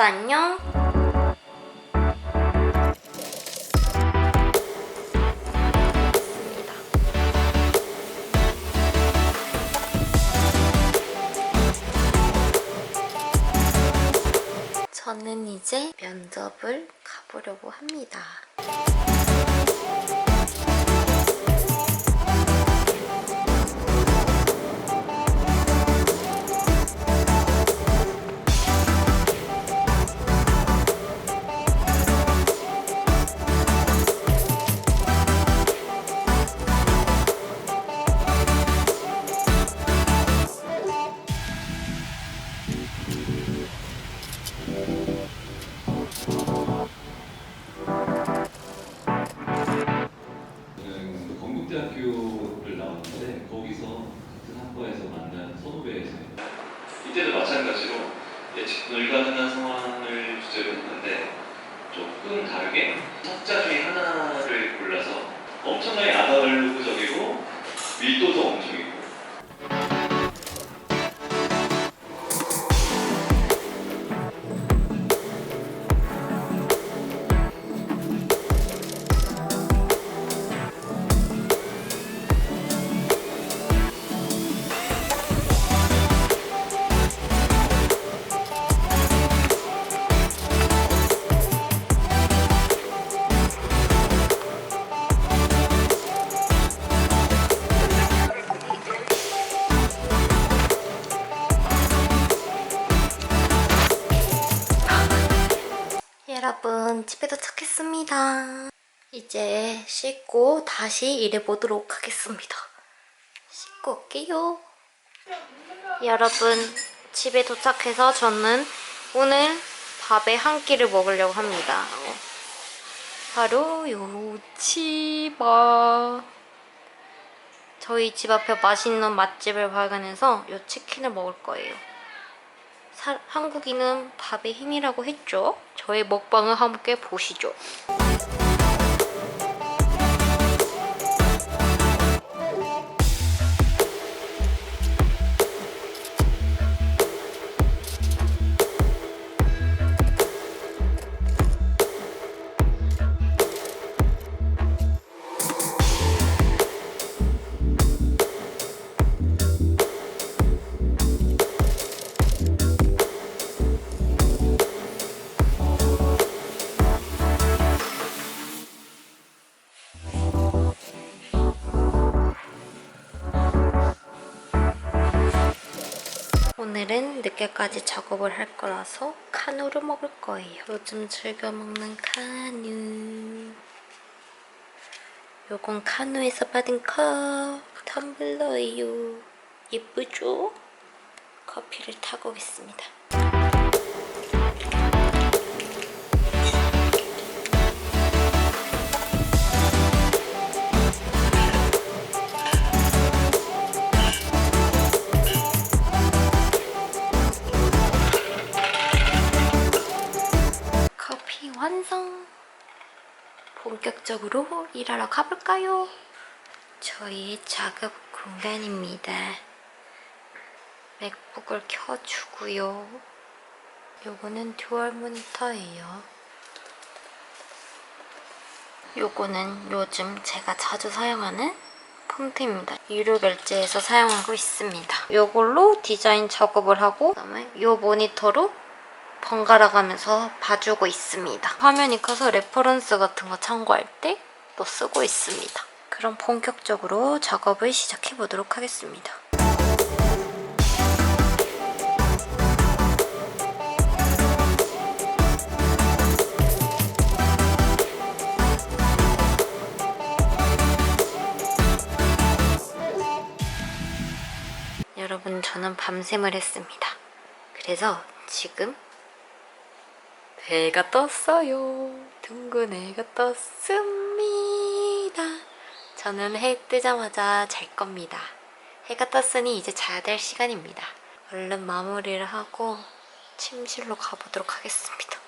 알았다 안녕. 저는 이제 면접을 가보려고 합니다. 저는 건국대학교를 나왔는데 거기서 같은 학과에서 만난 선후배였어요. 이때도 마찬가지로 예측 불가능한 상황을 주제로 했는데 조금 다르게 석자 중에 하나를 골라서 엄청나게 아날로그적이고 밀도도 여러분 집에 도착했습니다. 이제 씻고 다시 일해보도록 하겠습니다. 씻고 올게요. 여러분 집에 도착해서 저는 오늘 밥에 한 끼를 먹으려고 합니다. 바로 요 치밥. 저희 집 앞에 맛있는 맛집을 발견해서 요 치킨을 먹을 거예요. 사- 한국인은 밥의 힘이라고 했죠. 저의 먹방을 함께 보시죠. 오늘은 늦게까지 작업을 할 거라서 카누를 먹을 거예요. 요즘 즐겨 먹는 카누. 요건 카누에서 받은 컵. 텀블러예요. 예쁘죠? 커피를 타고 오겠습니다. 완성! 본격적으로 일하러 가볼까요? 저희 작업 공간입니다. 맥북을 켜주고요. 요거는 듀얼 모니터예요. 요거는 요즘 제가 자주 사용하는 폰트입니다. 유료 결제해서 사용하고 있습니다. 요걸로 디자인 작업을 하고 그다음에 요 모니터로 번갈아 가면서 봐주고 있습니다. 화면이 커서 레퍼런스 같은 거 참고할 때 또 쓰고 있습니다. 그럼 본격적으로 작업을 시작해 보도록 하겠습니다. 여러분, 저는 밤샘을 했습니다. 그래서 지금 해가 떴어요. 둥근 해가 떴습니다. 저는 해 뜨자마자 잘 겁니다. 해가 떴으니 이제 자야 될 시간입니다. 얼른 마무리를 하고 침실로 가보도록 하겠습니다.